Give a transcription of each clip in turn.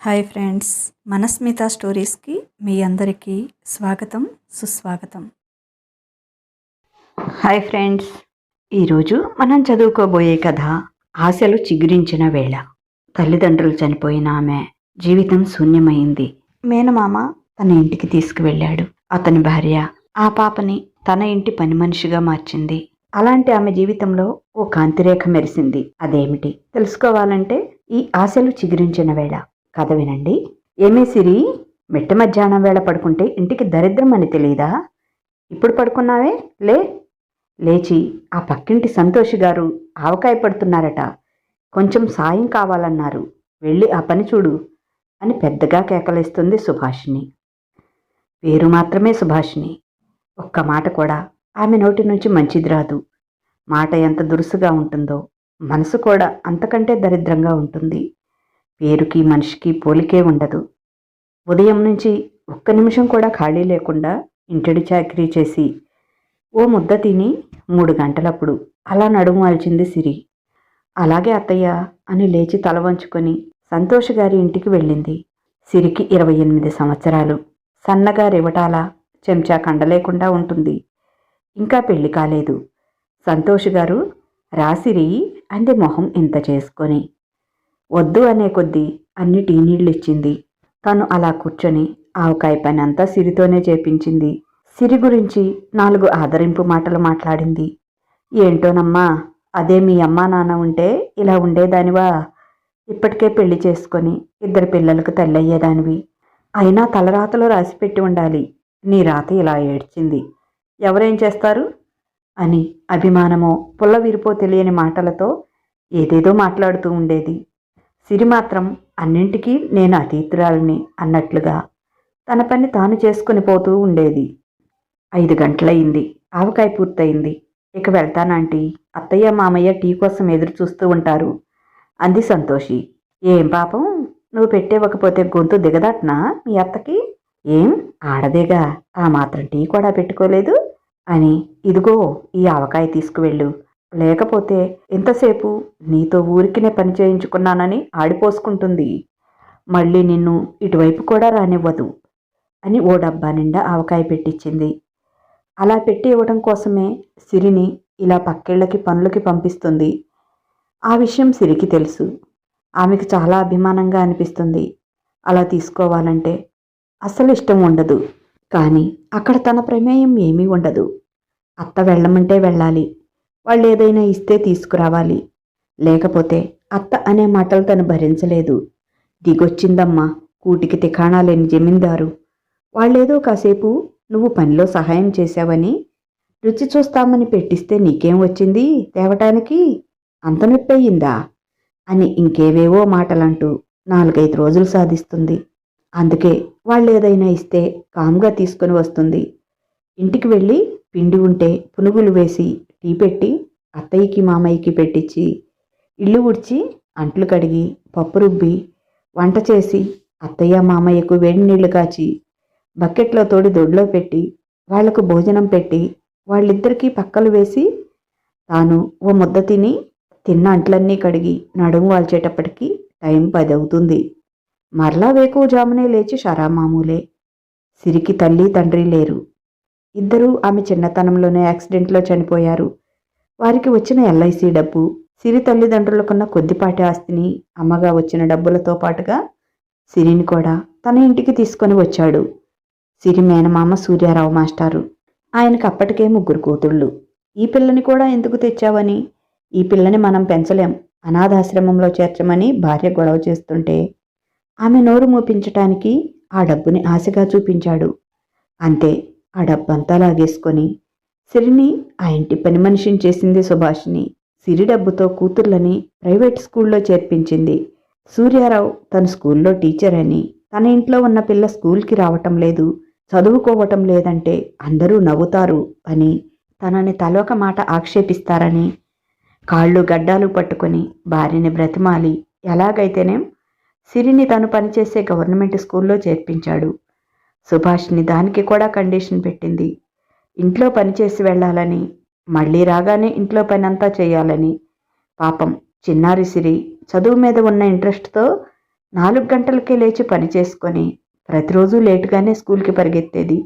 Hi friends మనస్మిత స్టోరీస్కి మీ అందరికీ స్వాగతం సుస్వాగతం. హాయ్ ఫ్రెండ్స్ ఈరోజు మనం చదువుకోబోయే కథ ఆశలు చిగురించిన వేళ. తల్లిదండ్రులు చనిపోయిన ఆమె జీవితం శూన్యమైంది. మేనమామ తన ఇంటికి తీసుకువెళ్ళాడు. అతని భార్య ఆ పాపని తన ఇంటి పని మనిషిగా మార్చింది. అలాంటి ఆమె జీవితంలో ఓ కాంతిరేఖ మెరిసింది. అదేమిటి? తెలుసుకోవాలంటే ఈ ఆశలు చిగురించిన వేళ. కథ వినండి. ఏమే సిరి? మిట్ట మధ్యాహ్నం వేళ పడుకుంటే ఇంటికి దరిద్రం అని తెలియదా ఇప్పుడు పడుకున్నావే? లే. లేచి ఆ పక్కింటి సంతోష్ గారు ఆవకాయ పడుతున్నారట. కొంచెం సాయం కావాలన్నారు. వెళ్ళి ఆ పని చూడు అని పెద్దగా కేకలేస్తుంది సుభాషిణి. పేరు మాత్రమే సుభాషిణి. ఒక్క మాట కూడా ఆమె నోటి నుంచి మంచిది రాదు. మాట ఎంత దురుసుగా ఉంటుందో మనసు కూడా అంతకంటే దరిద్రంగా ఉంటుంది. పేరుకి మనిషికి పోలికే ఉండదు. ఉదయం నుంచి ఒక్క నిమిషం కూడా ఖాళీ లేకుండా ఇంటిడి చాకరీ చేసి ఓ ముద్ద తిని మూడు గంటలప్పుడు అలా నడుము వాల్చింది సిరి. అలాగే అత్తయ్య అని లేచి తల వంచుకొని సంతోష్ గారి ఇంటికి వెళ్ళింది. సిరికి ఇరవై ఎనిమిది సంవత్సరాలు. సన్నగా రివటాల చెంచా కండలేకుండా ఉంటుంది. ఇంకా పెళ్ళి కాలేదు. సంతోష్ గారు రాసిరి అంది మొహం ఇంత చేసుకొని. వద్దు అనే కొద్దీ అన్ని టీ నీళ్ళు ఇచ్చింది తను అలా కూర్చొని ఆవకాయ పని అంతా సిరితోనే చేపించింది. సిరి గురించి నాలుగు ఆదరింపు మాటలు మాట్లాడింది. ఏంటోనమ్మా అదే మీ అమ్మా నాన్న ఉంటే ఇలా ఉండేదానివా? ఇప్పటికే పెళ్ళి చేసుకొని ఇద్దరు పిల్లలకు తల్లయ్యేదానివి. అయినా తలరాతలో రాసిపెట్టి ఉండాలి. నీ రాత ఇలా ఏడ్చింది. ఎవరేం చేస్తారు? అని అభిమానమో పుల్ల విరిపో తెలియని మాటలతో ఏదేదో మాట్లాడుతూ ఉండేది. సిరి మాత్రం అన్నింటికీ నేను అతీతురాలని అన్నట్లుగా తన పని తాను చేసుకుని పోతూ ఉండేది. ఐదు గంటలయింది. ఆవకాయ పూర్తయింది. ఇక వెళ్తానంటీ. అత్తయ్య మామయ్య టీ కోసం ఎదురు చూస్తూ ఉంటారు. అంది సంతోషి. ఏం పాపం? నువ్వు పెట్టేవ్వకపోతే గొంతు దిగదట్నా మీ అత్తకి? ఏం? ఆడదేగా. ఆ మాత్రం టీ కూడా పెట్టుకోలేదు. అని ఇదిగో ఈ ఆవకాయ తీసుకువెళ్ళు. లేకపోతే ఇంతసేపు నీతో ఊరికినే పని చేయించుకున్నానని ఆడిపోసుకుంటుంది. మళ్ళీ నిన్ను ఇటువైపు కూడా రానివ్వదు అని ఓ డబ్బా నిండా ఆవకాయ పెట్టించింది అలా పెట్టి ఇవ్వడం కోసమే సిరిని ఇలా పక్కిళ్ళకి పనులకి పంపిస్తుంది. ఆ విషయం సిరికి తెలుసు. ఆమెకు చాలా అభిమానంగా అనిపిస్తుంది. అలా తీసుకోవాలంటే అస్సలు ఇష్టం ఉండదు. కానీ అక్కడ తన ప్రమేయం ఏమీ ఉండదు. అత్త వెళ్ళమంటే వెళ్ళాలి. వాళ్ళు ఏదైనా ఇస్తే తీసుకురావాలి. లేకపోతే అత్త అనే మాటలు తను భరించలేదు. దిగొచ్చిందమ్మా కూటికి తికాణా లేని జమీందారు. వాళ్ళేదో కాసేపు నువ్వు పనిలో సహాయం చేశావని రుచి చూస్తామని పెట్టిస్తే నీకేం వచ్చింది? తేవటానికి అంత నొప్పయిందా? అని ఇంకేవేవో మాటలంటూ నాలుగైదు రోజులు సాధిస్తుంది. అందుకే వాళ్ళు ఏదైనా ఇస్తే కామ్గా తీసుకొని వస్తుంది. ఇంటికి వెళ్ళి పిండి ఉంటే పునుగులు వేసి టీ పెట్టి అత్తయ్యకి మామయ్యకి పెట్టించి ఇల్లు ఉడిచి అంట్లు కడిగి పప్పు రుబ్బి వంట చేసి అత్తయ్య మామయ్యకు వేడి నీళ్ళు కాచి బకెట్లో తోడి దొడ్లో పెట్టి వాళ్ళకు భోజనం పెట్టి వాళ్ళిద్దరికీ పక్కలు వేసి తాను ఓ ముద్ద తిని తిన్న అంట్లన్నీ కడిగి నడుము వాల్చేటప్పటికి టైం పది అవుతుంది మరలా వేకువజామునే లేచి షరా మామూలే సిరికి తల్లి తండ్రి లేరు. ఇద్దరూ ఆమె చిన్నతనంలోనే యాక్సిడెంట్లో చనిపోయారు. వారికి వచ్చిన ఎల్ఐసి డబ్బు సిరి తల్లిదండ్రులకున్న కొద్దిపాటి ఆస్తిని అమ్మగా వచ్చిన డబ్బులతో పాటుగా సిరిని కూడా తన ఇంటికి తీసుకొని వచ్చాడు. సిరి మేనమామ సూర్యారావు మాస్టారు. ఆయనకు అప్పటికే ముగ్గురు కూతుళ్ళు. ఈ పిల్లని కూడా ఎందుకు తెచ్చావని? ఈ పిల్లని మనం పెంచలేం. అనాథాశ్రమంలో చేర్చమని భార్య గొడవ చేస్తుంటే ఆమె నోరు మూపించటానికి ఆ డబ్బుని ఆశగా చూపించాడు. అంతే. ఆ డబ్బంతా లాగేసుకొని సిరిని ఆ ఇంటి పని మనిషిని చేసింది సుభాష్ని. సిరి డబ్బుతో కూతుర్లని ప్రైవేట్ స్కూల్లో చేర్పించింది. సూర్యారావు తన స్కూల్లో టీచర్ అని. తన ఇంట్లో ఉన్న పిల్ల స్కూల్కి రావటం లేదు. చదువుకోవటం లేదంటే అందరూ నవ్వుతారు అని తనని తలొక మాట ఆక్షేపిస్తారని కాళ్ళు గడ్డాలు పట్టుకొని భార్యని బ్రతిమాలి. ఎలాగైతేనేం సిరిని తను పనిచేసే గవర్నమెంట్ స్కూల్లో చేర్పించాడు. సుభాష్ని దానికి కూడా కండిషన్ పెట్టింది. ఇంట్లో పనిచేసి వెళ్ళాలని మళ్ళీ రాగానే ఇంట్లో పని అంతా చేయాలని. పాపం చిన్నారి సిరి చదువు మీద ఉన్న ఇంట్రెస్ట్తో నాలుగు గంటలకే లేచి పని చేసుకొని ప్రతిరోజు లేటుగానే స్కూల్కి పరిగెత్తేది.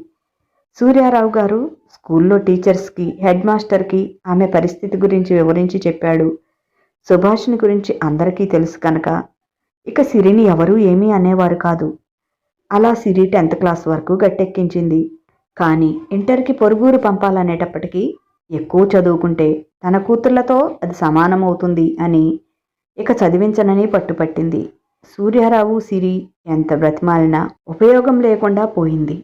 సూర్యారావు గారు స్కూల్లో టీచర్స్కి హెడ్ మాస్టర్కి ఆమె పరిస్థితి గురించి వివరించి చెప్పాడు. సుభాష్ని గురించి అందరికీ తెలుసు కనుక ఇక సిరిని ఎవరూ ఏమీ అనేవారు కాదు. అలా సిరి టెన్త్ క్లాస్ వరకు గట్టెక్కించింది. కానీ ఇంటర్కి పొరుగురు పంపాలనేటప్పటికీ ఎక్కువ చదువుకుంటే తన కూతుర్లతో అది సమానమవుతుంది అని ఇక చదివించనని పట్టుపట్టింది. సూర్యారావు సిరి ఎంత బ్రతిమాలినా ఉపయోగం లేకుండా పోయింది.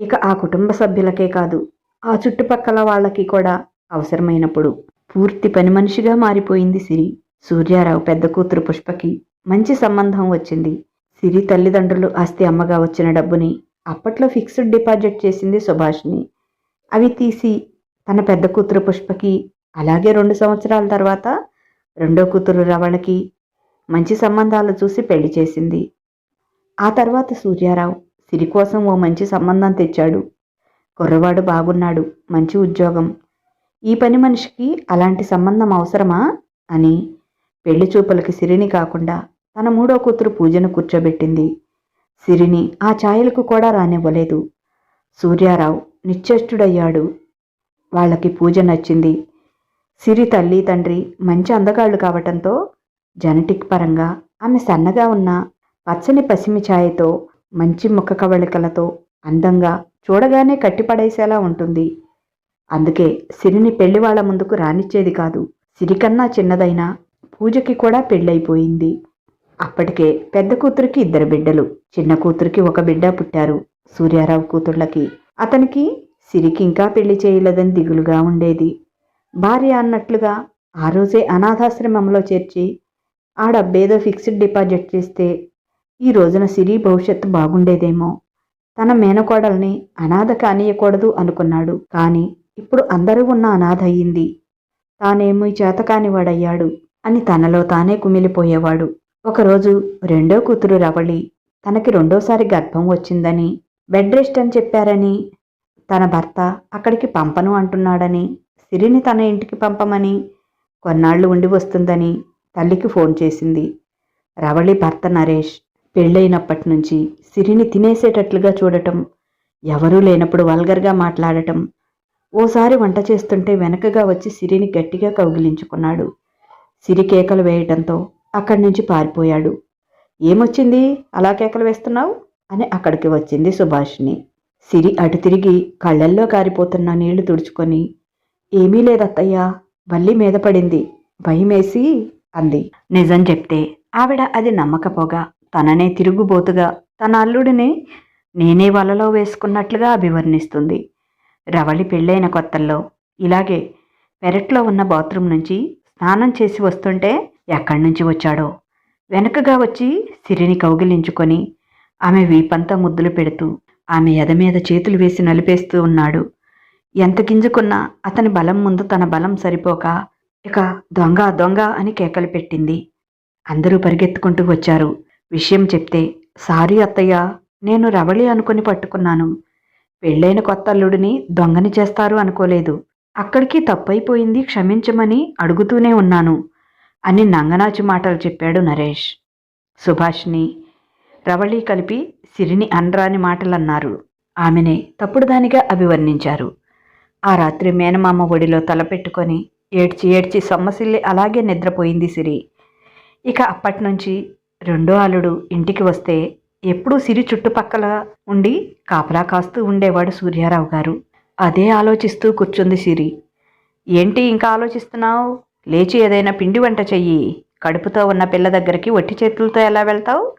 ఇక ఆ కుటుంబ సభ్యులకే కాదు ఆ చుట్టుపక్కల వాళ్ళకి కూడా అవసరమైనప్పుడు పూర్తి పని మనిషిగా మారిపోయింది సిరి. సూర్యారావు పెద్ద కూతురు పుష్పకి మంచి సంబంధం వచ్చింది. సిరి తల్లిదండ్రులు ఆస్తి అమ్మగా వచ్చిన డబ్బుని అప్పట్లో ఫిక్స్డ్ డిపాజిట్ చేసింది సుభాష్ని. అవి తీసి తన పెద్ద కూతురు పుష్పకి అలాగే రెండు సంవత్సరాల తర్వాత రెండో కూతురు రవళకి మంచి సంబంధాలు చూసి పెళ్ళి చేసింది. ఆ తర్వాత సూర్యారావు సిరి కోసం ఓ మంచి సంబంధం తెచ్చాడు. కుర్రవాడు బాగున్నాడు మంచి ఉద్యోగం. ఈ పని మనిషికి అలాంటి సంబంధం అవసరమా అని పెళ్ళి చూపులకి సిరిని కాకుండా తన మూడో కూతురు పూజను కూర్చోబెట్టింది. సిరిని ఆ ఛాయలకు కూడా రానివ్వలేదు. సూర్యారావు నిశ్చేష్టుడయ్యాడు. వాళ్ళకి పూజ నచ్చింది. సిరి తల్లి తండ్రి మంచి అందగాళ్ళు కావటంతో జెనటిక్ పరంగా ఆమె సన్నగా ఉన్న పచ్చని పసిమి ఛాయతో మంచి ముఖ కవళికలతో అందంగా చూడగానే కట్టిపడేసేలా ఉంటుంది. అందుకే సిరిని పెళ్ళి వాళ్ళ ముందుకు రానిచ్చేది కాదు. సిరికన్నా చిన్నదైనా పూజకి కూడా పెళ్ళైపోయింది. అప్పటికే పెద్ద కూతురికి ఇద్దరు బిడ్డలు. చిన్న కూతురికి ఒక బిడ్డ పుట్టారు సూర్యారావు కూతుళ్ళకి. అతనికి సిరికి ఇంకా పెళ్ళి చేయలేదని దిగులుగా ఉండేది. భార్య అన్నట్లుగా ఆ రోజే అనాథాశ్రమంలో చేర్చి ఆ డబ్బేదో ఫిక్స్డ్ డిపాజిట్ చేస్తే ఈ రోజున సిరి భవిష్యత్తు బాగుండేదేమో. తన మేనకోడల్ని అనాథ కానీయకూడదు అనుకున్నాడు. కానీ ఇప్పుడు అందరూ ఉన్న అనాథ అయ్యింది. తానేమీ చేతకానివాడయ్యాడు అని తనలో తానే కుమిలిపోయేవాడు. ఒకరోజు రెండో కూతురు రవళి తనకి రెండోసారి గర్భం వచ్చిందని బెడ్ రెస్ట్ అని చెప్పారని తన భర్త అక్కడికి పంపను అంటున్నాడని సిరిని తన ఇంటికి పంపమని కొన్నాళ్ళు ఉండి వస్తుందని తల్లికి ఫోన్ చేసింది. రవళి భర్త నరేష్ పెళ్ళైనప్పటి నుంచి సిరిని తినేసేటట్లుగా చూడటం ఎవరూ లేనప్పుడు వల్గర్గా మాట్లాడటం ఓసారి వంట చేస్తుంటే వెనకగా వచ్చి సిరిని గట్టిగా కౌగిలించుకున్నాడు. సిరి కేకలు వేయటంతో అక్కడి నుంచి పారిపోయాడు. ఏమొచ్చింది? అలా కేకలు వేస్తున్నావు? అని అక్కడికి వచ్చింది సుభాష్ని సిరి అటు తిరిగి కళ్ళల్లో కారిపోతున్న నీళ్ళు తుడుచుకొని ఏమీ లేదత్తయ్యా బల్లి మీద పడింది భయమేసి అంది. నిజం చెప్తే ఆవిడ అది నమ్మకపోగా తననే తిరుగుబోతుగా తన అల్లుడిని నేనే వలలో వేసుకున్నట్లుగా అభివర్ణిస్తుంది. రవళి పెళ్ళైన కొత్తల్లో ఇలాగే పెరట్లో ఉన్న బాత్రూమ్ నుంచి స్నానం చేసి వస్తుంటే ఎక్కడి నుంచి వచ్చాడో? వెనకగా వచ్చి సిరిని కౌగిలించుకొని ఆమె వీపంతా ముద్దులు పెడుతూ ఆమె ఎద మీద చేతులు వేసి నలిపేస్తూ ఉన్నాడు. ఎంత గింజుకున్నా అతని బలం ముందు తన బలం సరిపోక ఇక దొంగ దొంగ అని కేకలు పెట్టింది. అందరూ పరిగెత్తుకుంటూ వచ్చారు. విషయం చెప్తే సారీ అత్తయ్య నేను రవళి అనుకుని పట్టుకున్నాను. పెళ్ళైన కొత్త అల్లుడిని దొంగని చేస్తారు అనుకోలేదు. అక్కడికి తప్పైపోయింది క్షమించమని అడుగుతూనే ఉన్నాను. అని నంగనాచి మాటలు చెప్పాడు నరేష్. సుభాష్ని రవళి కలిపి సిరిని అనరాని మాటలన్నారు. ఆమెనే తప్పుడుదానిగా అభివర్ణించారు. ఆ రాత్రి మేనమామ ఒడిలో తలపెట్టుకొని ఏడ్చి ఏడ్చి సొమ్మసిల్లి అలాగే నిద్రపోయింది సిరి. ఇక అప్పటి నుంచి రెండో అల్లుడు ఇంటికి వస్తే ఎప్పుడూ సిరి చుట్టుపక్కల ఉండి కాపలా కాస్తూ ఉండేవాడు సూర్యారావు గారు. అదే ఆలోచిస్తూ కూర్చుంది సిరి. ఏంటి ఇంకా ఆలోచిస్తున్నావు? లేచి ఏదైనా పిండి వంట చెయ్యి. కడుపుతో ఉన్న పిల్ల దగ్గరికి వట్టి చేతులతో ఎలా వెళ్తావు?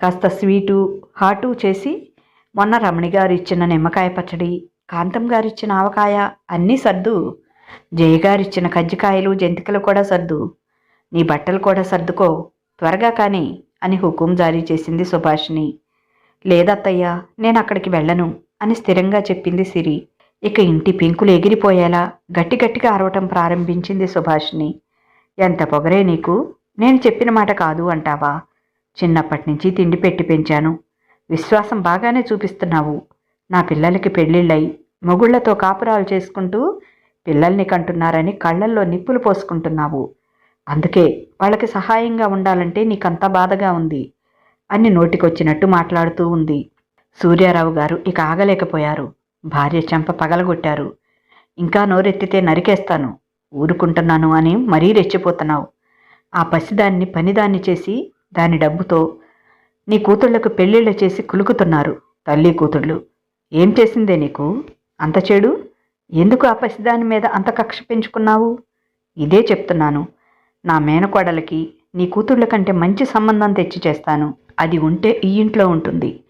కాస్త స్వీటు హాటు చేసి మొన్న రమణి గారు ఇచ్చిన నిమ్మకాయ పచ్చడి కాంతం గారు ఇచ్చిన ఆవకాయ అన్నీ సర్దు. జయ ఇచ్చిన కజ్జికాయలు జంతికలు కూడా సర్దు. నీ బట్టలు కూడా సర్దుకో. త్వరగా కానీ అని హుకుం జారీ చేసింది సుభాష్ని లేదత్తయ్యా నేను అక్కడికి వెళ్ళను అని స్థిరంగా చెప్పింది సిరి. ఇక ఇంటి పెంకులు ఎగిరిపోయేలా గట్టి గట్టిగా అరవటం ప్రారంభించింది సుభాష్ని ఎంత పొగరే నీకు? నేను చెప్పిన మాట కాదు అంటావా? చిన్నప్పటి నుంచి తిండి పెట్టి పెంచాను. విశ్వాసం బాగానే చూపిస్తున్నావు. నా పిల్లలకి పెళ్ళిళ్ళై మొగుళ్ళతో కాపురాలు చేసుకుంటూ పిల్లల్ని కంటున్నారని కళ్ళల్లో నిప్పులు పోసుకుంటున్నావు. అందుకే వాళ్ళకి సహాయంగా ఉండాలంటే నీకంత బాధగా ఉంది అని నోటికొచ్చినట్టు మాట్లాడుతూ ఉంది. సూర్యారావు గారు ఇక ఆగలేకపోయారు. భార్య చెంప పగలగొట్టారు. ఇంకా నోరెత్తితే నరికేస్తాను. ఊరుకుంటున్నాను అని మరీ రెచ్చిపోతున్నావు. ఆ పసిదాన్ని పనిదాన్ని చేసి దాని డబ్బుతో నీ కూతుళ్ళకు పెళ్ళిళ్ళు చేసి కులుకుతున్నారు తల్లి కూతుళ్ళు. ఏం చేసిందే నీకు? అంత చెడు? ఎందుకు ఆ పసిదాని మీద అంత కక్ష పెంచుకున్నావు? ఇదే చెప్తున్నాను. నా మేనకోడలకి నీ కూతుళ్ళ కంటే మంచి సంబంధం తెచ్చి చేస్తాను. అది ఉంటే ఈ ఇంట్లో ఉంటుంది.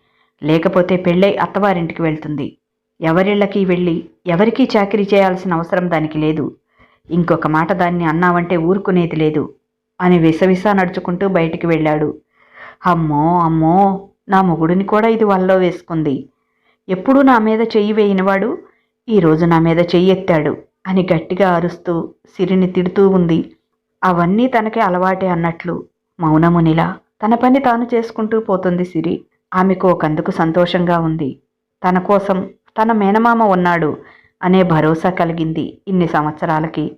లేకపోతే పెళ్ళై అత్తవారింటికి వెళ్తుంది. ఎవరిళ్ళకి వెళ్ళి ఎవరికీ చాకరీ చేయాల్సిన అవసరం దానికి లేదు. ఇంకొక మాట దాన్ని అన్నావంటే ఊరుకునేది లేదు అని విసవిస నడుచుకుంటూ బయటికి వెళ్ళాడు. అమ్మో అమ్మో నా మొగుడిని కూడా ఇది వల్లో వేసుకుంది. ఎప్పుడూ నా మీద చెయ్యి వేయనివాడు ఈరోజు నా మీద చెయ్యి ఎత్తాడు అని గట్టిగా అరుస్తూ సిరిని తిడుతూ ఉంది. అవన్నీ తనకి అలవాటే అన్నట్లు మౌనమునిలా తన పని తాను చేసుకుంటూ పోతుంది సిరి. ఆమెకు ఒకందుకు సంతోషంగా ఉంది. తన కోసం తన మేనమామ ఉన్నాడు అనే భరోసా కలిగింది ఇన్ని సంవత్సరాలకి.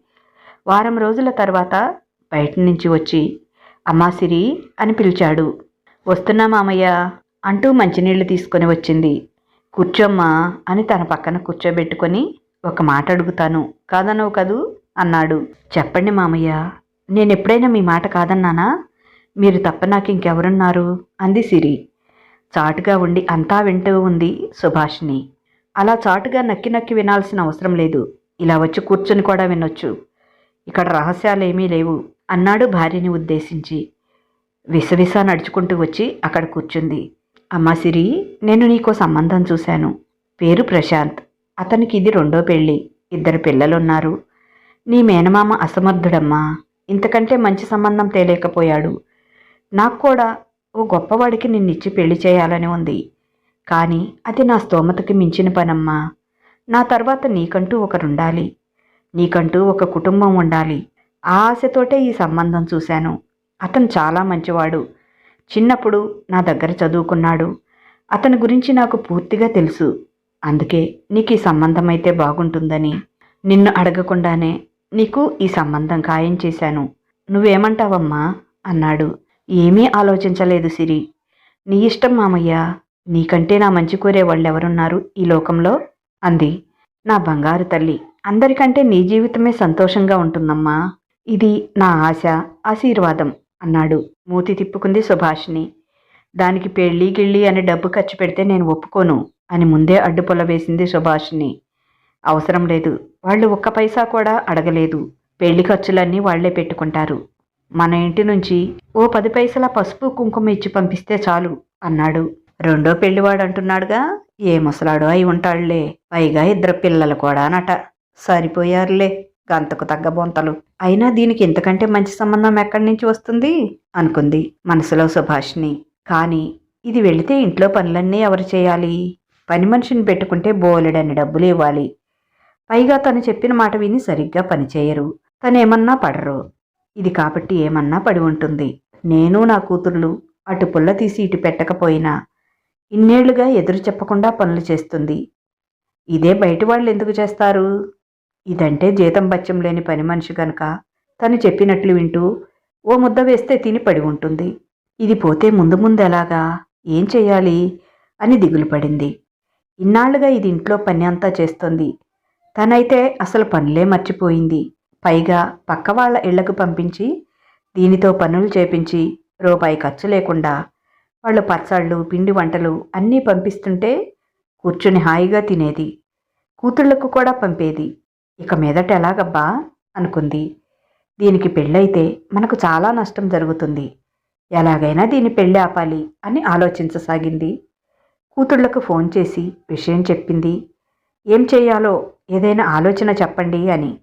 వారం రోజుల తర్వాత బయట నుంచి వచ్చి అమ్మా సిరి అని పిలిచాడు. వస్తున్నా మామయ్య అంటూ మంచినీళ్ళు తీసుకొని వచ్చింది. కూర్చోమ్మా అని తన పక్కన కూర్చోబెట్టుకొని ఒక మాట అడుగుతాను. కాదనవు కదూ అన్నాడు. చెప్పండి మామయ్య నేను ఎప్పుడైనా మీ మాట కాదన్నానా? మీరు తప్ప నాకు ఇంకెవరున్నారు అంది సిరి. చాటుగా ఉండి అంతా వింటూ ఉంది సుభాషిణి. అలా చాటుగా నక్కి నక్కి వినాల్సిన అవసరం లేదు. ఇలా వచ్చి కూర్చొని కూడా వినొచ్చు. ఇక్కడ రహస్యాలేమీ లేవు. అన్నాడు భార్యని ఉద్దేశించి. విసవిస నడుచుకుంటూ వచ్చి అక్కడ కూర్చుంది. అమ్మా సిరి నేను నీకో సంబంధం చూశాను. పేరు ప్రశాంత్. అతనికి ఇది రెండో పెళ్ళి. ఇద్దరు పిల్లలున్నారు. నీ మేనమామ అసమర్థుడమ్మా. ఇంతకంటే మంచి సంబంధం తేలేకపోయాడు. నాకు కూడా ఓ గొప్పవాడికి నిన్నిచ్చి పెళ్ళి చేయాలని ఉంది. కానీ అది నా స్తోమతకి మించిన పనమ్మా. నా తర్వాత నీకంటూ ఒకరుండాలి. నీకంటూ ఒక కుటుంబం ఉండాలి. ఆ ఆశతోటే ఈ సంబంధం చూశాను. అతను చాలా మంచివాడు. చిన్నప్పుడు నా దగ్గర చదువుకున్నాడు. అతని గురించి నాకు పూర్తిగా తెలుసు. అందుకే నీకు ఈ సంబంధం అయితే బాగుంటుందని. నిన్ను అడగకుండానే నీకు ఈ సంబంధం ఖాయం చేశాను. నువ్వేమంటావమ్మా? అన్నాడు. ఏమీ ఆలోచించలేదు సిరి. నీ ఇష్టం మామయ్య. నీకంటే నా మంచి కోరే వాళ్ళెవరున్నారు ఈ లోకంలో? అంది. నా బంగారు తల్లి అందరికంటే నీ జీవితమే సంతోషంగా ఉంటుందమ్మా. ఇది నా ఆశ ఆశీర్వాదం అన్నాడు. మూతి తిప్పుకుంది సుభాషిణి. దానికి పెళ్ళి గిళ్ళి అని డబ్బు ఖర్చు పెడితే నేను ఒప్పుకోను అని ముందే అడ్డుపొల వేసింది సుభాషిణి. అవసరం లేదు వాళ్ళు ఒక్క పైసా కూడా అడగలేదు. పెళ్ళి ఖర్చులన్నీ వాళ్ళే పెట్టుకుంటారు. మన ఇంటి నుంచి ఓ పది పైసల పసుపు కుంకుమ ఇచ్చి పంపిస్తే చాలు అన్నాడు. రెండో పెళ్ళివాడు అంటున్నాడుగా ఏ ముసలాడు అయి ఉంటాడులే పైగా ఇద్దరు పిల్లలు కూడా అనట సరిపోయారులే గంతకు తగ్గ బొంతలు. అయినా దీనికి ఇంతకంటే మంచి సంబంధం ఎక్కడి నుంచి వస్తుంది? అనుకుంది మనసులో సుభాష్ని కానీ ఇది వెళితే ఇంట్లో పనులన్నీ ఎవరు చేయాలి? పని మనిషిని పెట్టుకుంటే బోలెడని డబ్బులు ఇవ్వాలి. పైగా తను చెప్పిన మాట విని సరిగ్గా పనిచేయరు తనేమన్నా పడరు. ఇది కాబట్టి ఏమన్నా పడి ఉంటుంది. నేను నా కూతుర్లు అటు పుల్ల తీసి ఇటు పెట్టకపోయినా ఇన్నేళ్ళుగా ఎదురు చెప్పకుండా పనులు చేస్తుంది. ఇదే బయట వాళ్ళు ఎందుకు చేస్తారు? ఇదంటే జీతం బత్యం లేని పని మనిషి కనుక తను చెప్పినట్లు వింటూ ఓ ముద్ద వేస్తే తిని పడి ఉంటుంది. ఇది పోతే ముందు ముందు ఎలాగా? ఏం చేయాలి అని దిగులు పడింది. ఇన్నాళ్ళుగా ఇది ఇంట్లో పని అంతా చేస్తుంది. తనైతే అసలు పనులే మర్చిపోయింది. పైగా పక్క వాళ్ళ ఇళ్ళకు పంపించి దీనితో పనులు చేపించి రూపాయి ఖర్చు లేకుండా వాళ్ళు పచ్చళ్ళు పిండి వంటలు అన్నీ పంపిస్తుంటే కూర్చుని హాయిగా తినేది. కూతుళ్ళకు కూడా పంపేది. ఇక మీదట ఎలాగబ్బా? అనుకుంది. దీనికి పెళ్ళైతే మనకు చాలా నష్టం జరుగుతుంది. ఎలాగైనా దీని పెళ్ళి ఆపాలి అని ఆలోచించసాగింది. కూతుళ్ళకు ఫోన్ చేసి విషయం చెప్పింది. ఏం చేయాలో? ఏదైనా ఆలోచన చెప్పండి అని.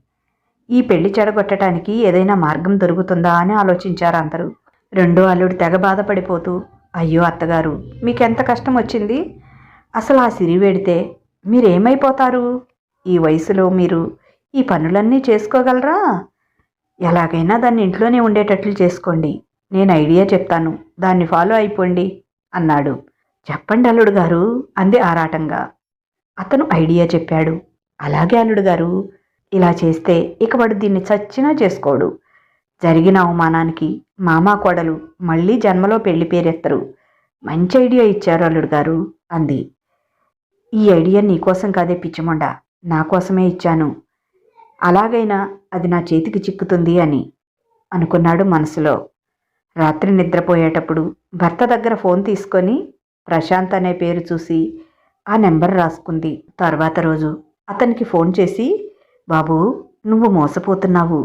ఈ పెళ్ళి చెడగొట్టడానికి ఏదైనా మార్గం దొరుకుతుందా అని ఆలోచించారు అందరూ. రెండో అల్లుడు తెగ బాధపడిపోతూ అయ్యో అత్తగారు మీకెంత కష్టం వచ్చింది? అసలు ఆ సిరి వేడితే మీరేమైపోతారు? ఈ వయసులో మీరు ఈ పనులన్నీ చేసుకోగలరా? ఎలాగైనా దాన్ని ఇంట్లోనే ఉండేటట్లు చేసుకోండి. నేను ఐడియా చెప్తాను దాన్ని ఫాలో అయిపోండి అన్నాడు. చెప్పండి అల్లుడు గారు అంది ఆరాటంగా. అతను ఐడియా చెప్పాడు. అలాగే అల్లుడు గారు ఇలా చేస్తే ఇక వాడు దీన్ని చచ్చినా చేసుకోడు. జరిగిన అవమానానికి మామా కోడలు మళ్ళీ జన్మలో పెళ్ళి పేరెత్తరు. మంచి ఐడియా ఇచ్చారు అల్లుడు గారు అంది. ఈ ఐడియా నీకోసం కాదే పిచ్చిమొండ నా కోసమే ఇచ్చాను. అలాగైనా అది నా చేతికి చిక్కుతుంది అని అనుకున్నాడు మనసులో. రాత్రి నిద్రపోయేటప్పుడు భర్త దగ్గర ఫోన్ తీసుకొని ప్రశాంత్ అనే పేరు చూసి ఆ నెంబర్ రాసుకుంది. తర్వాత రోజు అతనికి ఫోన్ చేసి బాబు నువ్వు మోసపోతున్నావు.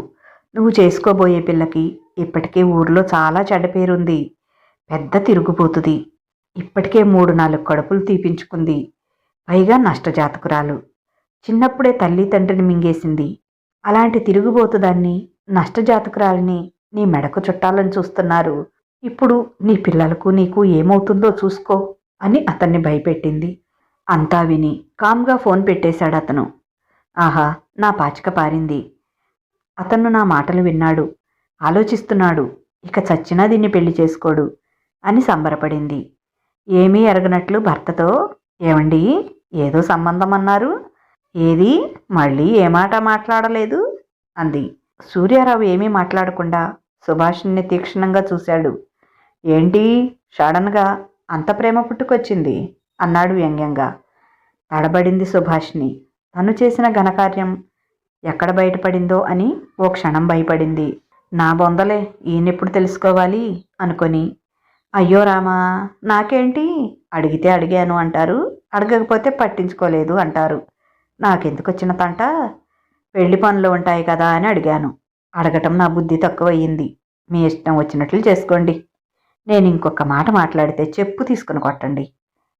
నువ్వు చేసుకోబోయే పిల్లకి ఇప్పటికే ఊర్లో చాలా చెడ్డ పేరుంది. పెద్ద తిరుగుపోతుంది ఇప్పటికే మూడు నాలుగు కడుపులు తీపించుకుంది. పైగా నష్టజాతకురాలు. చిన్నప్పుడే తల్లి తండ్రిని మింగేసింది. అలాంటి తిరుగుబోతుదాన్ని నష్టజాతకురాలిని నీ మెడకు చుట్టాలని చూస్తున్నారు. ఇప్పుడు నీ పిల్లలకు నీకు ఏమవుతుందో చూసుకో అని అతన్ని భయపెట్టింది. అంతా విని కామ్గా ఫోన్ పెట్టేశాడు అతను. ఆహా నా పాచిక పారింది. అతను నా మాటలు విన్నాడు. ఆలోచిస్తున్నాడు. ఇక చచ్చినా దీన్ని పెళ్ళి చేసుకోడు అని సంబరపడింది. ఏమీ ఎరగనట్లు భర్తతో ఏమండి ఏదో సంబంధం అన్నారు. ఏది? మళ్ళీ ఏ మాట మాట్లాడలేదు? అంది. సూర్యారావు ఏమీ మాట్లాడకుండా సుభాష్ని తీక్షణంగా చూశాడు. ఏంటి షడన్గా అంత ప్రేమ పుట్టుకొచ్చింది? అన్నాడు వ్యంగ్యంగా. తడబడింది సుభాష్ని తను చేసిన ఘనకార్యం ఎక్కడ బయటపడిందో అని ఓ క్షణం భయపడింది. నా బొందలే ఈయనెప్పుడు తెలుసుకోవాలి? అనుకొని. అయ్యో రామా నాకేంటి? అడిగితే అడిగాను అంటారు అడగకపోతే పట్టించుకోలేదు అంటారు. నాకెందుకు వచ్చిన తంట? పెళ్ళి పనులు ఉంటాయి కదా అని అడిగాను. అడగటం నా బుద్ధి తక్కువయ్యింది. మీ ఇష్టం వచ్చినట్లు చేసుకోండి. నేను ఇంకొక మాట మాట్లాడితే చెప్పు తీసుకుని కొట్టండి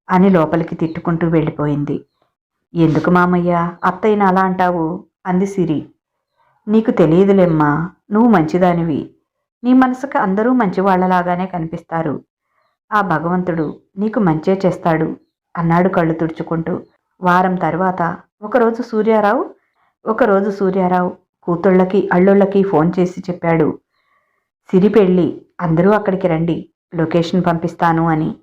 అని లోపలికి తిట్టుకుంటూ వెళ్ళిపోయింది. ఎందుకు మామయ్య అత్తయ్యని అలా అంటావు? అంది సిరి. నీకు తెలియదులేమ్మా నువ్వు మంచిదానివి. నీ మనసుకు అందరూ మంచివాళ్ళలాగానే కనిపిస్తారు. ఆ భగవంతుడు నీకు మంచే చేస్తాడు అన్నాడు కళ్ళు తుడుచుకుంటూ. వారం తర్వాత ఒకరోజు సూర్యారావు ఒకరోజు సూర్యారావు కూతుళ్ళకి అల్లుళ్ళకి ఫోన్ చేసి చెప్పాడు. సిరి పెళ్ళి అందరూ అక్కడికి రండి లొకేషన్ పంపిస్తాను అని.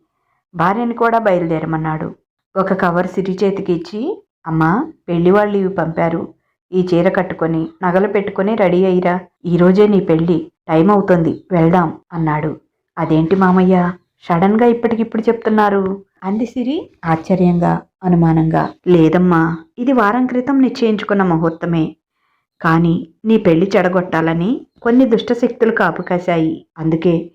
భార్యని కూడా బయలుదేరమన్నాడు. ఒక కవర్ సిరి చేతికి ఇచ్చి అమ్మా పెళ్ళి వాళ్ళు ఇవి పంపారు. ఈ చీర కట్టుకొని నగలు పెట్టుకొని రెడీ అయ్యిరా. ఈరోజే నీ పెళ్ళి. టైం అవుతుంది. వెళ్దాం అన్నాడు. అదేంటి మామయ్య? సడన్గా ఇప్పటికిప్పుడు చెప్తున్నారు. అంది సిరి ఆశ్చర్యంగా అనుమానంగా. లేదమ్మా. ఇది వారం క్రితం నిశ్చయించుకున్న ముహూర్తమే. కానీ నీ పెళ్ళి చెడగొట్టాలని కొన్ని దుష్టశక్తులు కాపు కాశాయి. అందుకే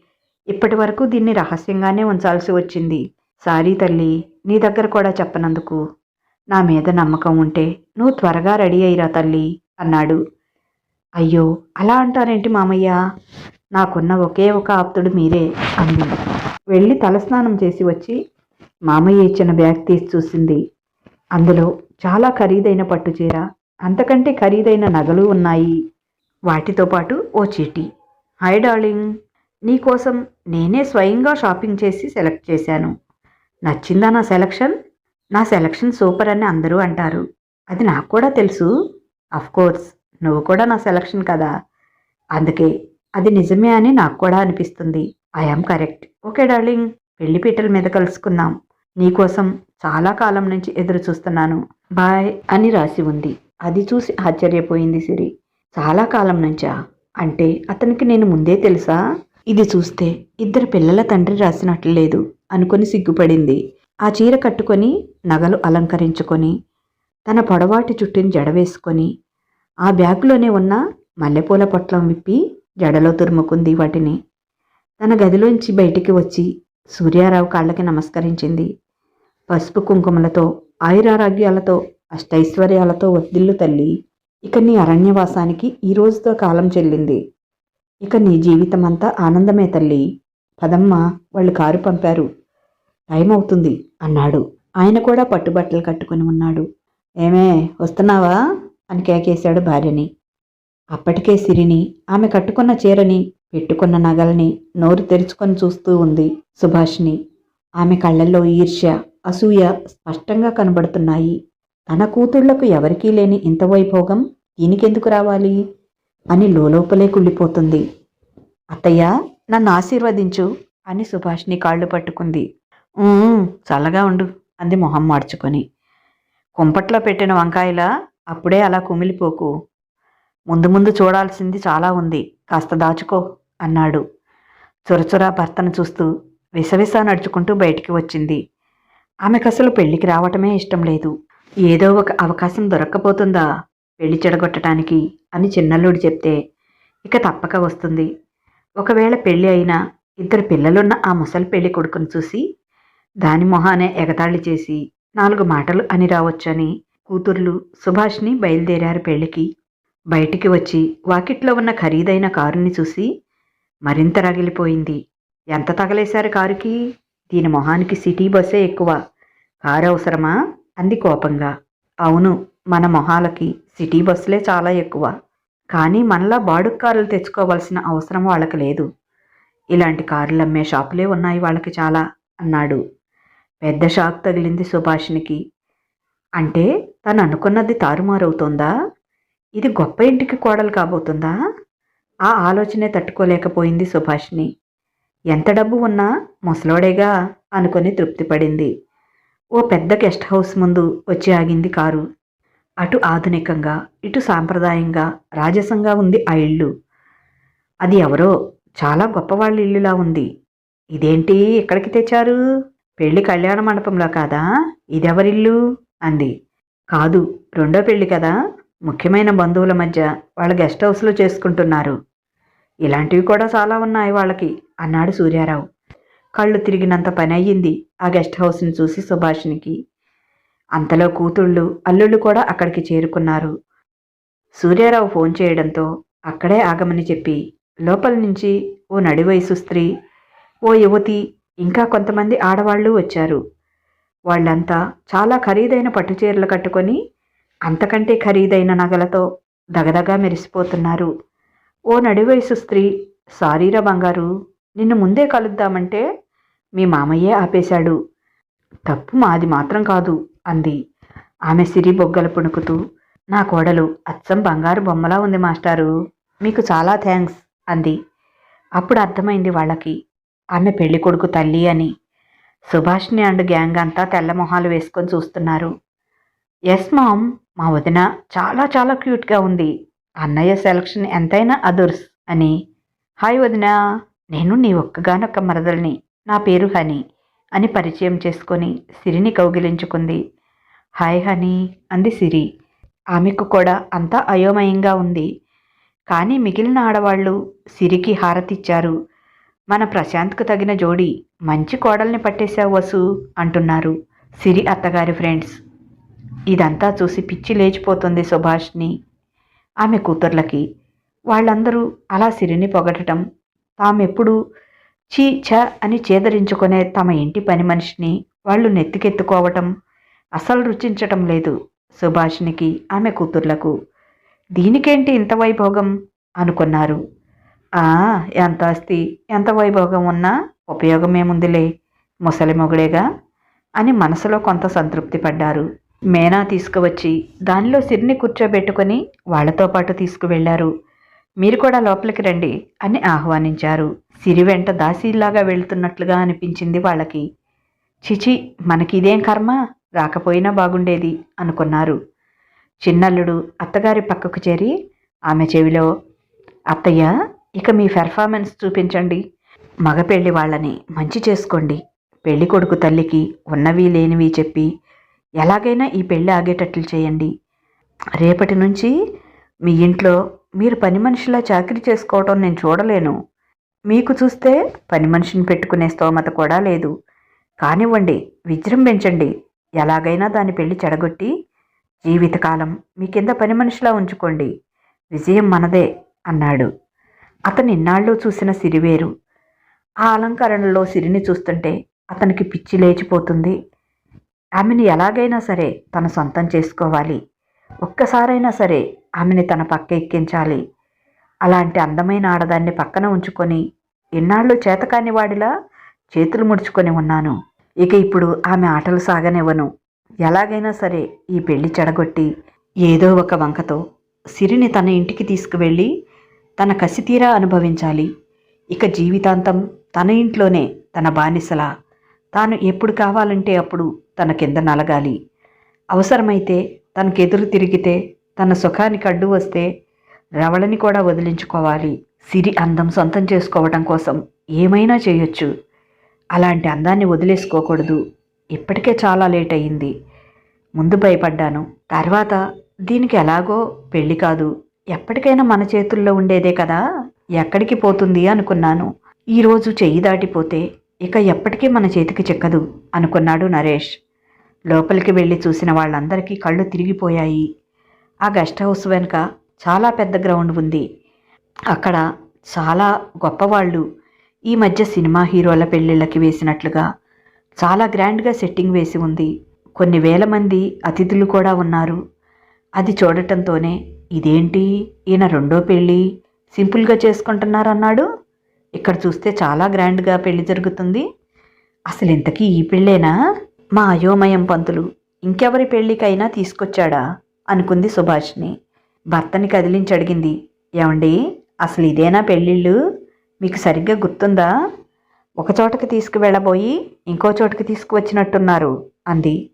ఇప్పటి వరకు దీన్ని రహస్యంగానే ఉంచాల్సి వచ్చింది. సారీ తల్లి నీ దగ్గర కూడా చెప్పనందుకు. నా మీద నమ్మకం ఉంటే నువ్వు త్వరగా రెడీ అయ్యిరా తల్లి అన్నాడు. అయ్యో అలా అంటారేంటి మామయ్య? నాకున్న ఒకే ఒక ఆప్తుడు మీరే అంది. వెళ్ళి తలస్నానం చేసి వచ్చి మామయ్య ఇచ్చిన బ్యాగ్ తీసి చూసింది. అందులో చాలా ఖరీదైన పట్టుచీర అంతకంటే ఖరీదైన నగలు ఉన్నాయి. వాటితో పాటు ఓ చీటీ. Hi darling. నీకోసం నేనే స్వయంగా షాపింగ్ చేసి సెలెక్ట్ చేశాను. నచ్చిందా నా సెలక్షన్? నా సెలక్షన్ సూపర్ అని అందరూ అంటారు. అది నాకు కూడా తెలుసు. కోర్స్ నువ్వు కూడా నా సెలక్షన్ కదా. అందుకే అది నిజమే అని నాకు కూడా అనిపిస్తుంది. ఐఆమ్ కరెక్ట్ ఓకే డార్లింగ్ పెళ్ళి పీటల మీద కలుసుకుందాం. నీకోసం చాలా కాలం నుంచి ఎదురు చూస్తున్నాను. బాయ్ అని రాసి ఉంది. అది చూసి ఆశ్చర్యపోయింది సిరి. చాలా కాలం నుంచా? అంటే అతనికి నేను ముందే తెలుసా? ఇది చూస్తే ఇద్దరు పిల్లల తండ్రి రాసినట్లు లేదు అనుకొని సిగ్గుపడింది. ఆ చీర కట్టుకొని నగలు అలంకరించుకొని తన పొడవాటి చుట్టిని జడ వేసుకొని ఆ బ్యాగులోనే ఉన్న మల్లెపూల పొట్లం విప్పి జడలో తురుముకుంది వాటిని. తన గదిలోంచి బయటికి వచ్చి సూర్యారావు కాళ్ళకి నమస్కరించింది. పసుపు కుంకుమలతో ఆయురారోగ్యాలతో అష్టైశ్వర్యాలతో వద్దిల్లు తల్లి. ఇక నీ అరణ్యవాసానికి ఈ రోజుతో కాలం చెల్లింది. ఇక నీ జీవితం అంతా ఆనందమే తల్లి. పదమ్మ వాళ్ళు కారు పంపారు. టైం అవుతుంది అన్నాడు. ఆయన కూడా పట్టుబట్టలు కట్టుకుని ఉన్నాడు. ఏమే వస్తున్నావా? అని కేకేశాడు భార్యని. అప్పటికే సిరిని ఆమె కట్టుకున్న చీరని పెట్టుకున్న నగల్ని నోరు తెరుచుకొని చూస్తూ ఉంది సుభాష్ని. ఆమె కళ్ళల్లో ఈర్ష్య అసూయ స్పష్టంగా కనబడుతున్నాయి. తన కూతుళ్ళకు ఎవరికీ లేని ఇంత వైభోగం దీనికెందుకు రావాలి? అని లోపలే కుళ్ళిపోతుంది. అత్తయ్య నన్ను ఆశీర్వదించు అని సుభాష్ని కాళ్ళు పట్టుకుంది. చల్లగా ఉండు అంది మొహం మార్చుకొని. కుంపట్లో పెట్టిన వంకాయలా అప్పుడే అలా కుమిలిపోకు. ముందు ముందు చూడాల్సింది చాలా ఉంది. కాస్త దాచుకో అన్నాడు. చొరచొరా భర్తను చూస్తూ విసవిస నడుచుకుంటూ బయటికి వచ్చింది. ఆమెకు అసలు పెళ్ళికి రావటమే ఇష్టం లేదు. ఏదో ఒక అవకాశం దొరక్కపోతుందా పెళ్ళి చెడగొట్టడానికి అని చిన్నల్లుడు చెప్తే ఇక తప్పక వస్తుంది. ఒకవేళ పెళ్ళి అయినా ఇద్దరు పిల్లలున్న ఆ ముసలి పెళ్ళి కొడుకును చూసి దాని మొహానే ఎగతాళి చేసి నాలుగు మాటలు అని రావచ్చని కూతుర్లు సుభాష్ని బయలుదేరారు పెళ్ళికి బయటికి వచ్చి వాకిట్లో ఉన్న ఖరీదైన కారుని చూసి మరింత రగిలిపోయింది. ఎంత తగలేశారు కారుకి? దీని మొహానికి సిటీ బస్సే ఎక్కువ. కారు అవసరమా? అంది కోపంగా. అవును మన మొహాలకి సిటీ బస్సులే చాలా ఎక్కువ. కానీ మనలా బాడుగ్ కారులు తెచ్చుకోవాల్సిన అవసరం వాళ్ళకి లేదు. ఇలాంటి కార్లు అమ్మే షాపులే ఉన్నాయి వాళ్ళకి చాలా అన్నాడు. పెద్ద షాక్ తగిలింది సుభాషిణికి. అంటే తను అనుకున్నది తారుమారవుతోందా? ఇది గొప్ప ఇంటికి కోడలు కాబోతుందా? ఆ ఆలోచనే తట్టుకోలేకపోయింది సుభాషిణి. ఎంత డబ్బు ఉన్నా ముసలోడేగా అనుకొని తృప్తిపడింది. ఓ పెద్ద గెస్ట్ హౌస్ ముందు వచ్చి ఆగింది కారు. అటు ఆధునికంగా ఇటు సాంప్రదాయంగా రాజసంగా ఉంది ఆ ఇల్లు. అది ఎవరో చాలా గొప్పవాళ్ళ ఇల్లులా ఉంది. ఇదేంటి? ఇక్కడికి తెచ్చారు? పెళ్ళి కళ్యాణ మండపంలో కాదా? ఇదెవరిల్లు? అంది. కాదు రెండో పెళ్ళి కదా? ముఖ్యమైన బంధువుల మధ్య వాళ్ళ గెస్ట్ హౌస్లో చేసుకుంటున్నారు. ఇలాంటివి కూడా చాలా ఉన్నాయి వాళ్ళకి అన్నాడు సూర్యారావు. కళ్ళు తిరిగినంత పని అయ్యింది ఆ గెస్ట్ హౌస్ని చూసి సుభాష్నికి. అంతలో కూతుళ్ళు అల్లుళ్ళు కూడా అక్కడికి చేరుకున్నారు. సూర్యారావు ఫోన్ చేయడంతో అక్కడే ఆగమని చెప్పి లోపల నుంచి ఓ నడివయసు స్త్రీ ఓ యువతి ఇంకా కొంతమంది ఆడవాళ్ళు వచ్చారు. వాళ్ళంతా చాలా ఖరీదైన పట్టుచీరలు కట్టుకొని అంతకంటే ఖరీదైన నగలతో దగదగా మెరిసిపోతున్నారు. ఓ నడివయసు స్త్రీ సారీరా బంగారు నిన్ను ముందే కలుద్దామంటే మీ మామయ్యే ఆపేశాడు. తప్పు మాది మాత్రం కాదు అంది. ఆమె సిరి బొగ్గలు పుణుకుతూ నా కోడలు అచ్చం బంగారు బొమ్మలా ఉంది మాస్టారు. మీకు చాలా థ్యాంక్స్ అంది. అప్పుడు అర్థమైంది వాళ్ళకి ఆమె పెళ్ళి కొడుకు తల్లి అని. సుభాష్ని అండ్ గ్యాంగ్ అంతా తెల్ల మొహాలు వేసుకొని చూస్తున్నారు. ఎస్ మామ్ మా వదిన చాలా చాలా క్యూట్గా ఉంది. అన్నయ్య సెలక్షన్ ఎంతైనా అదుర్స్ అని. హాయ్ వదిన నేను నీ ఒక్కగానొక్క మరదల్ని. నా పేరు హనీ అని పరిచయం చేసుకొని సిరిని కౌగిలించుకుంది. హాయ్ హనీ అంది సిరి. ఆమెకు కూడా అంతా అయోమయంగా ఉంది. కానీ మిగిలిన ఆడవాళ్ళు సిరికి హారతిచ్చారు. మన ప్రశాంత్కు తగిన జోడి మంచి కోడల్ని పట్టేశావు వసు అంటున్నారు సిరి అత్తగారి ఫ్రెండ్స్. ఇదంతా చూసి పిచ్చి లేచిపోతుంది సుభాష్ని. ఆమె కూతుర్లకి వాళ్ళందరూ అలా సిరిని పొగడటం తామెప్పుడు చీ ఛ అని చేదరించుకునే తమ ఇంటి పని మనిషిని వాళ్ళు నెత్తికెత్తుకోవటం అసలు రుచించటం లేదు సుభాష్నికి ఆమె కూతుర్లకు. దీనికేంటి ఇంత వైభోగం? అనుకున్నారు. ఎంత ఆస్తి ఎంత వైభోగం ఉన్నా ఉపయోగమేముందిలే ముసలి మొగుడేగా అని మనసులో కొంత సంతృప్తి పడ్డారు. మేనా తీసుకువచ్చి దానిలో సిరిని కూర్చోబెట్టుకొని వాళ్ళతో పాటు తీసుకువెళ్ళారు మీరు కూడా లోపలికి రండి అని ఆహ్వానించారు. సిరి వెంట దాసీలాగా వెళ్తున్నట్లుగా అనిపించింది వాళ్ళకి. చిచి మనకి ఇదేం కర్మ? రాకపోయినా బాగుండేది అనుకున్నారు. చిన్నల్లుడు అత్తగారి పక్కకు చేరి ఆమె చెవిలో అత్తయ్య ఇక మీ పెర్ఫార్మెన్స్ చూపించండి. మగ పెళ్ళి వాళ్ళని మంచి చేసుకోండి. పెళ్ళి కొడుకు తల్లికి ఉన్నవి లేనివి చెప్పి ఎలాగైనా ఈ పెళ్ళి ఆగేటట్లు చేయండి. రేపటి నుంచి మీ ఇంట్లో మీరు పని మనిషిలా చాకరీ చేసుకోవటం నేను చూడలేను. మీకు చూస్తే పని మనిషిని పెట్టుకునే స్తోమత కూడా లేదు. కానివ్వండి విజృంభించండి. ఎలాగైనా దాని పెళ్ళి చెడగొట్టి జీవితకాలం మీ కింద పని మనిషిలా ఉంచుకోండి. విజయం మనదే అన్నాడు. అతను ఇన్నాళ్ళు చూసిన సిరివేరు ఆ అలంకరణలో సిరిని చూస్తుంటే అతనికి పిచ్చి లేచిపోతుంది. ఆమెను ఎలాగైనా సరే తన సొంతం చేసుకోవాలి. ఒక్కసారైనా సరే ఆమెని తన పక్క ఎక్కించాలి. అలాంటి అందమైన ఆడదాన్ని పక్కన ఉంచుకొని ఇన్నాళ్ళు చేతకాని వాడిలా చేతులు ముడుచుకొని ఉన్నాను. ఇక ఇప్పుడు ఆమె ఆటలు సాగనివ్వను. ఎలాగైనా సరే ఈ పెళ్ళి చెడగొట్టి ఏదో ఒక వంకతో సిరిని తన ఇంటికి తీసుకువెళ్ళి తన కసితీరా అనుభవించాలి. ఇక జీవితాంతం తన ఇంట్లోనే తన బానిసలా. తాను ఎప్పుడు కావాలంటే అప్పుడు తన కింద నలగాలి. అవసరమైతే తనకెదురు తిరిగితే తన సుఖానికి అడ్డు వస్తే రవళని కూడా వదిలించుకోవాలి. సిరి అందం సొంతం చేసుకోవటం కోసం ఏమైనా చేయొచ్చు. అలాంటి అందాన్ని వదిలేసుకోకూడదు. ఇప్పటికే చాలా లేట్ అయ్యింది ముందు భయపడ్డాను. తర్వాత దీనికి ఎలాగో పెళ్ళి కాదు. ఎప్పటికైనా మన చేతుల్లో ఉండేదే కదా? ఎక్కడికి పోతుంది అనుకున్నాను. ఈరోజు చెయ్యి దాటిపోతే ఇక ఎప్పటికీ మన చేతికి చిక్కదు అనుకున్నాడు నరేష్. లోపలికి వెళ్ళి చూసిన వాళ్ళందరికీ కళ్ళు తిరిగిపోయాయి. ఆ గెస్ట్ హౌస్ వెనుక చాలా పెద్ద గ్రౌండ్ ఉంది. అక్కడ చాలా గొప్పవాళ్ళు ఈ మధ్య సినిమా హీరోల పెళ్ళిళ్ళకి వేసినట్లుగా చాలా గ్రాండ్గా సెట్టింగ్ వేసి ఉంది. కొన్ని వేల మంది అతిథులు కూడా ఉన్నారు. అది చూడటంతోనే ఇదేంటి? ఈయన రెండో పెళ్ళి సింపుల్గా చేసుకుంటున్నారన్నాడు? ఇక్కడ చూస్తే చాలా గ్రాండ్గా పెళ్ళి జరుగుతుంది. అసలు ఇంతకీ ఈ పెళ్ళేనా? మా అయోమయం పంతులు ఇంకెవరి పెళ్ళికైనా తీసుకొచ్చాడా? అనుకుంది సుభాష్ని. భర్తని కదిలించి అడిగింది ఏమండి అసలు ఇదేనా పెళ్ళిళ్ళు? మీకు సరిగ్గా గుర్తుందా? ఒక చోటకి తీసుకువెళ్ళబోయి ఇంకో చోటకి తీసుకువచ్చినట్టున్నారు అంది.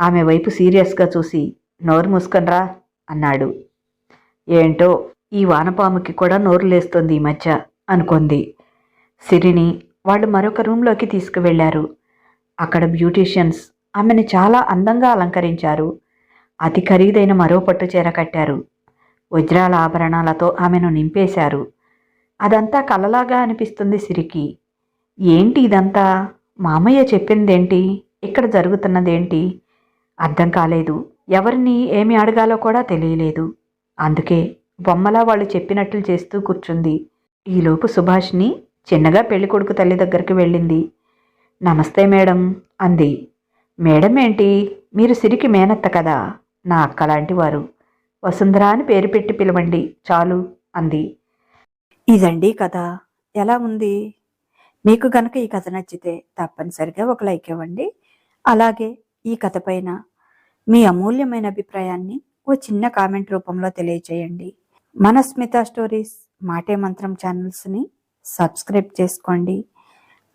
ఆమె వైపు సీరియస్గా చూసి నోరు మూసుకొనరా అన్నాడు. ఏంటో ఈ వానపాముకి కూడా నోరు లేస్తుంది ఈ మధ్య అనుకుంది. సిరిని వాళ్ళు మరొక రూమ్లోకి తీసుకువెళ్ళారు అక్కడ బ్యూటీషియన్స్ ఆమెను చాలా అందంగా అలంకరించారు. అతి ఖరీదైన మరో పట్టు చీర కట్టారు. వజ్రాల ఆభరణాలతో ఆమెను నింపేశారు. అదంతా కలలాగా అనిపిస్తుంది సిరికి. ఏంటి ఇదంతా? మామయ్య చెప్పిందేంటి? ఇక్కడ జరుగుతున్నదేంటి? అర్థం కాలేదు. ఎవరిని ఏమి అడగాలో కూడా తెలియలేదు. అందుకే బొమ్మలా వాళ్ళు చెప్పినట్లు చేస్తూ కూర్చుంది. ఈలోపు సుభాష్ని చిన్నగా పెళ్ళికొడుకు తల్లి దగ్గరికి వెళ్ళింది. నమస్తే మేడం అంది. మేడం ఏంటి? మీరు సిరికి మేనత్త కదా? నా అక్కలాంటి వారు. వసుంధర అని పేరు పెట్టి పిలవండి. చాలు అంది. ఇదండి కథ. ఎలా ఉంది? మీకు గనక ఈ కథ నచ్చితే తప్పనిసరిగా ఒక లైక్ ఇవ్వండి. అలాగే ఈ కథ పైన మీ అమూల్యమైన అభిప్రాయాన్ని ఓ చిన్న కామెంట్ రూపంలో తెలియచేయండి. మన స్మిత స్టోరీస్ మాటే మంత్రం ఛానల్స్ని సబ్స్క్రైబ్ చేసుకోండి.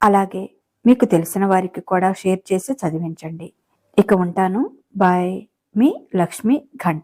అలాగే మీకు తెలిసిన వారికి కూడా షేర్ చేసి చదివించండి. ఇక ఉంటాను. బాయ్. మీ లక్ష్మి ఘంట.